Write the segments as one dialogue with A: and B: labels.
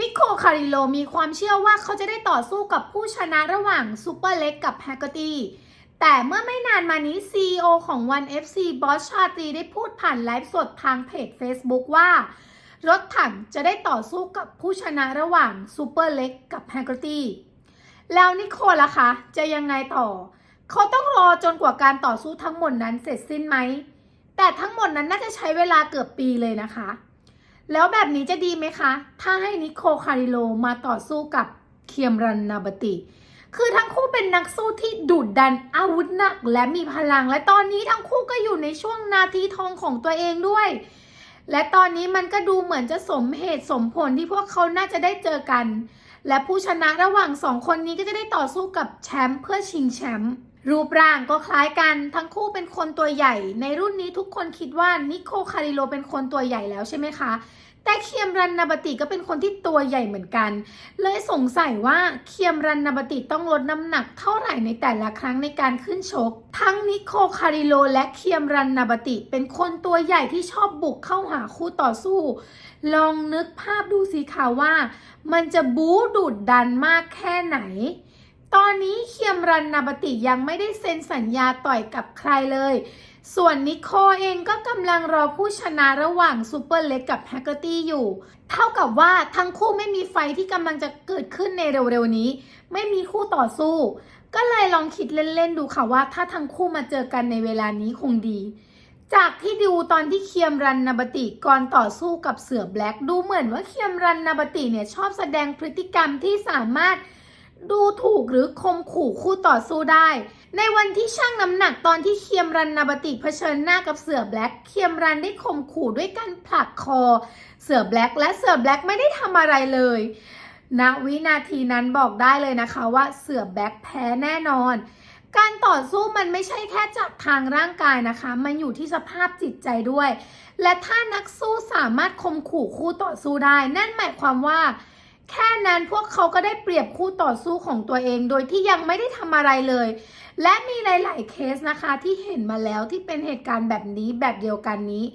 A: นิโคคาริโลมีความเชื่อว่าเขาจะได้ต่อสู้กับผู้ชนะระหว่างซูเปอร์เล็กกับแฮกเกอร์ตี้แต่เมื่อไม่นานมานี้ CEO ของ One FC บอสชาตรีได้พูดผ่านไลฟ์สดทางเพจ Facebook ว่า รถถังจะได้ต่อสู้กับผู้ชนะระหว่างซูเปอร์เล็กกับแฮกเกอร์ตี้แล้วนิโคล่ะคะ จะยังไงต่อ เขาต้องรอจนกว่าการต่อสู้ทั้งหมดนั้นเสร็จสิ้นไหม แต่ทั้งหมดนั้นน่าจะใช้เวลาเกือบปีเลยนะคะ แล้วแบบนี้จะดีไหมคะ ถ้าให้นิโคคาริโลมาต่อสู้กับเคียมรันนาบติ คือทั้งคู่เป็นนักสู้ที่ดุดันอาวุธหนักและมีพลัง และตอนนี้ทั้งคู่ก็อยู่ในช่วงนาทีทองของตัวเองด้วย และตอนนี้มันก็ดูเหมือนจะสมเหตุสมผลที่พวกเขาน่าจะได้เจอกัน และผู้ชนะระหว่างสองคนนี้ก็จะได้ต่อสู้กับแชมป์เพื่อชิงแชมป์ รูปร่างก็คล้ายกันทั้งคู่เป็นคนตัวใหญ่ ในรุ่นนี้ทุกคนคิดว่านิโคคาริโลเป็นคนตัวใหญ่แล้วใช่ไหมคะ แต่เคียมรันนาบติก็เป็นคนที่ตัวใหญ่เหมือนกัน เลยสงสัยว่าเคียมรันนาบติต้องลดน้ำหนักเท่าไหร่ในแต่ละครั้งในการขึ้นชก ทั้งนิโคคาริโลและเคียมรันนาบติ เป็นคนตัวใหญ่ที่ชอบบุกเข้าหาคู่ต่อสู้ ลองนึกภาพดูสิคะว่า มันจะบู๊ดุดดันมากแค่ไหน ตอนนี้เคียมรันนาบติยังไม่ได้เซ็นสัญญาต่อยกับใครเลย ส่วนนิโคเองก็กำลังรอผู้ชนะระหว่างซูเปอร์เล็กกับแฮกเกอร์ตี้อยู่ เท่ากับว่าทั้งคู่ไม่มีไฟที่กำลังจะเกิดขึ้นในเร็วๆนี้ ไม่มีคู่ต่อสู้ ก็เลยลองคิดเล่นๆดูค่ะว่า ถ้าทั้งคู่มาเจอกันในเวลานี้คงดี จากที่ดูตอนที่เคียมรันนาบติก่อนต่อสู้กับเสือแบล็กดูเหมือนว่าเคียมรันนาบติเนี่ยชอบแสดงพฤติกรรมที่สามารถ ดูถูกหรือคมขู่คู่ต่อสู้ได้ ในวันที่ชั่งน้ำหนักตอนที่เคียมรันนาบติเผชิญหน้ากับเสือแบล็กเคียมรันได้ข่มขู่ด้วยการผลักคอ เสือแบล็กและเสือแบล็กไม่ได้ทำอะไรเลยณวินาทีนั้นบอกได้เลยนะคะว่าเสือแบล็กแพ้แน่นอน การต่อสู้มันไม่ใช่แค่จากทางร่างกายนะคะ มันอยู่ที่สภาพจิตใจด้วย และถ้านักสู้สามารถข่มขู่คู่ต่อสู้ได้ นั่นหมายความว่า แค่นั้นพวกเขาก็ได้เปรียบคู่ต่อสู้ของตัวเอง โดยที่ยังไม่ได้ทำอะไรเลย และมีหลาย ๆ เคสนะคะที่เห็นมาแล้วที่เป็นเหตุการณ์แบบนี้แบบเดียวกันนี้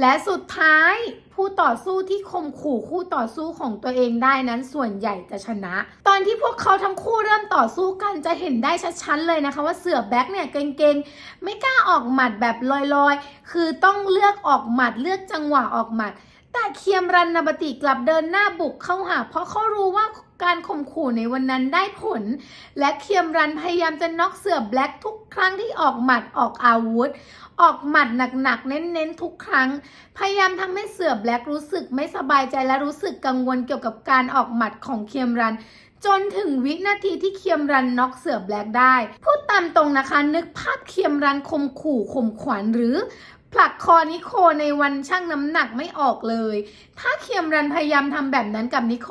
A: และสุดท้ายผู้ต่อสู้ที่ข่มขู่คู่ต่อสู้ของตัวเองได้นั้นส่วนใหญ่จะชนะ ตอนที่พวกเขาทั้งคู่เริ่มต่อสู้กันจะเห็นได้ชัดๆเลยนะคะ ว่าเสือแบ็คเนี่ยเก่งๆไม่กล้าออกหมัดแบบลอยๆ คือต้องเลือกออกหมัดเลือกจังหวะออกหมัด แต่เคียมรันนาบติกลับเดินหน้าบุกเข้าหา เพราะเขารู้ว่าการข่มขู่ในวันนั้นได้ผล และเคียมรันพยายามจะน็อกเสือแบล็กทุกครั้งที่ออกหมัดออกอาวุธ ออกหมัดหนักๆ เน้นๆ ทุกครั้ง พยายามทำให้เสือแบล็กรู้สึกไม่สบายใจและรู้สึกกังวลเกี่ยวกับการออกหมัดของเคียมรันจนถึงวินาทีที่เคียมรันน็อกเสือแบล็กได้ พูดตามตรงนะคะ นึกภาพเคียมรันข่มขู่ข่มขวัญหรือ ผลักคอนิโคในวันชั่งน้ำหนักไม่ออกเลย ถ้าเคียมรันพยายามทำแบบนั้นกับนิโค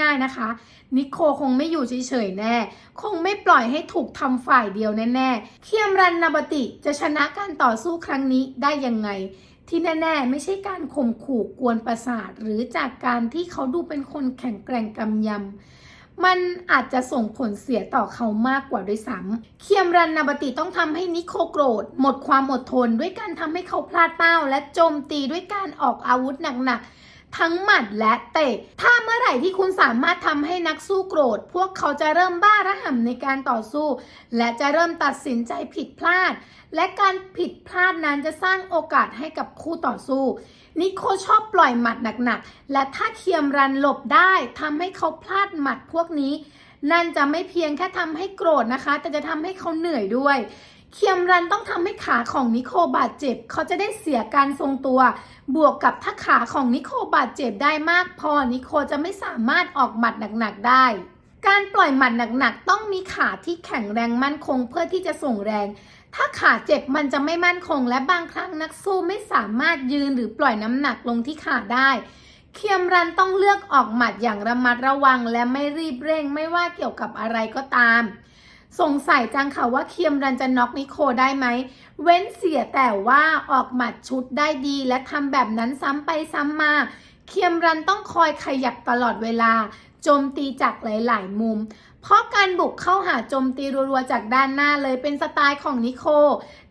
A: ง่าย ๆนะคะ นิโคคงไม่อยู่เฉยๆแน่ คงไม่ปล่อยให้ถูกทำฝ่ายเดียวแน่ๆ เคียมรันนาบติจะชนะการต่อสู้ครั้งนี้ได้ยังไง ที่แน่ๆ ไม่ใช่การข่มขู่กวนประสาท หรือจากการที่เขาดูเป็นคนแข็งแกร่งกำยำ มันอาจจะส่งผลเสียต่อเขามากกว่าด้วยซ้ำเคียมรันนาบติต้องทำให้นิโคโกรธ หมดความอดทนด้วยการทำให้เขาพลาดเป้า และโจมตีด้วยการออกอาวุธหนักๆ ทั้งหมัดและเตะ ถ้าเมื่อไหร่ที่คุณสามารถทำให้นักสู้โกรธ พวกเขาจะเริ่มบ้าระห่ำในการต่อสู้ และจะเริ่มตัดสินใจผิดพลาด และการผิดพลาดนั้นจะสร้างโอกาสให้กับคู่ต่อสู้ นิโคชอบปล่อยหมัดหนักๆ และถ้าเคียมรันหลบได้ทำให้เขาพลาดหมัดพวกนี้ นั่นจะไม่เพียงแค่ทำให้โกรธนะคะ แต่จะทำให้เขาเหนื่อยด้วย เคียมรันต้องทำให้ขาของนิโคบาดเจ็บ เขาจะได้เสียการทรงตัว บวกกับถ้าขาของนิโคบาดเจ็บได้มากพอนิโคจะไม่สามารถออกหมัดหนักๆได้การปล่อยหมัดหนักๆ ต้องมีขาที่แข็งแรงมั่นคงเพื่อที่จะส่งแรง ถ้าขาเจ็บมันจะไม่มั่นคง และบางครั้งนักสู้ไม่สามารถยืนหรือปล่อยน้ำหนักลงที่ขาได้ เคียมรันต้องเลือกออกหมัดอย่างระมัดระวังและไม่รีบเร่งไม่ว่าเกี่ยวกับอะไรก็ตาม สงสัยจังค่ะว่าเคียมรันจะน็อกนิโคได้ไหม เว้นเสียแต่ว่าออกหมัดชุดได้ดี และทำแบบนั้นซ้ำไปซ้ำมา เคียมรันต้องคอยขยับตลอดเวลา โจมตีจากหลาย ๆ มุม เพราะการบุกเข้าหาโจมตีรัวๆ จากด้านหน้าเลยเป็นสไตล์ของนิโค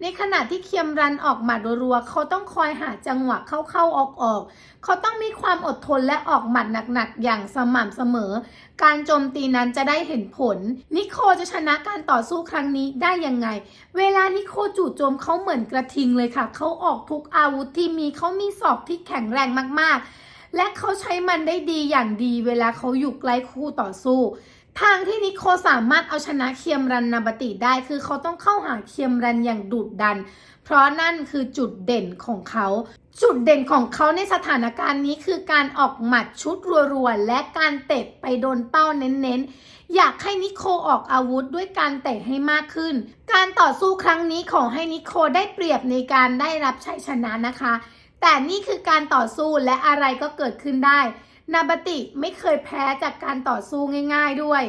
A: ในขณะที่เคียมรันออกหมัดรัวๆ เขาต้องคอยหาจังหวะเข้าๆ ออกๆ เขาต้องมีความอดทนและออกหมัดหนักๆ อย่างสม่ำเสมอ การโจมตีนั้นจะได้เห็นผล นิโคจะชนะการต่อสู้ครั้งนี้ได้ยังไง เวลานิโคจู่โจมเขาเหมือนกระทิงเลยค่ะ เขาออกทุกอาวุธที่มีเขามีศอกที่แข็งแรงมากๆ และเขาใช้มันได้ดีอย่างดีเวลาเขาอยู่ใกล้คู่ต่อสู้ ทางที่นิโคสามารถเอาชนะเคียมรันนาบติได้ คือเขาต้องเข้าหาเคียมรันอย่างดุดดัน เพราะนั่นคือจุดเด่นของเขา จุดเด่นของเขาในสถานการณ์นี้คือการออกหมัดชุดรัวๆ และการเตะไปโดนเป้าเน้นๆ อยากให้นิโคออกอาวุธด้วยการเตะให้มากขึ้น การต่อสู้ครั้งนี้ขอให้นิโคได้เปรียบในการได้รับชัยชนะนะคะ แต่นี่คือการต่อสู้และอะไรก็เกิดขึ้นได้ นาบติไม่เคยแพ้จากการต่อสู้ง่าย ๆด้วย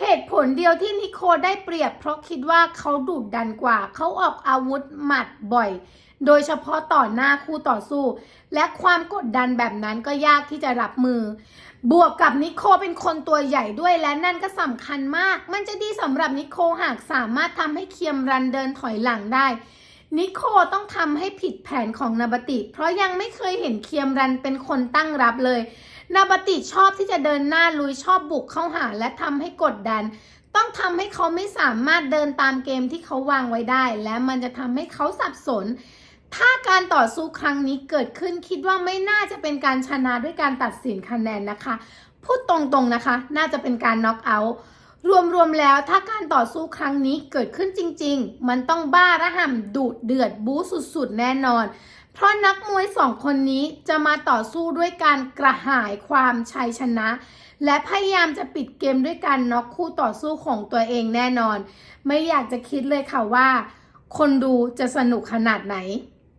A: เหตุผลเดียวที่นิโคได้เปรียบ เพราะคิดว่าเขาดุดันกว่า เขาออกอาวุธหมัดบ่อย โดยเฉพาะต่อหน้าคู่ต่อสู้ และความกดดันแบบนั้นก็ยากที่จะรับมือ บวกกับนิโคเป็นคนตัวใหญ่ด้วยและนั่นก็สำคัญมาก มันจะดีสำหรับนิโคหากสามารถทำให้เคียมรันเดินถอยหลังได้นิโคต้องทำให้ผิดแผนของนาบติ เพราะยังไม่เคยเห็นเคียมรันเป็นคนตั้งรับเลย นาบติชอบที่จะเดินหน้าลุยชอบบุกเข้าหาและทำให้กดดัน ต้องทำให้เขาไม่สามารถเดินตามเกมที่เขาวางไว้ได้ และมันจะทำให้เขาสับสน ถ้าการต่อสู้ครั้งนี้เกิดขึ้นคิดว่าไม่น่าจะเป็นการชนะด้วยการตัดสินคะแนนนะคะ พูดตรงๆนะคะ น่าจะเป็นการน็อกเอาท์รวมๆแล้วถ้าการต่อสู้ครั้งนี้เกิดขึ้นจริง ๆ มันต้องบ้าระห่ำดุเดือดบู๊สุดๆ แน่นอน เพราะนักมวยสองคนนี้จะมาต่อสู้ด้วยการกระหายความชัยชนะ และพยายามจะปิดเกมด้วยการน็อกคู่ต่อสู้ของตัวเองแน่นอน ไม่อยากจะคิดเลยค่ะว่า คนดูจะสนุกขนาดไหน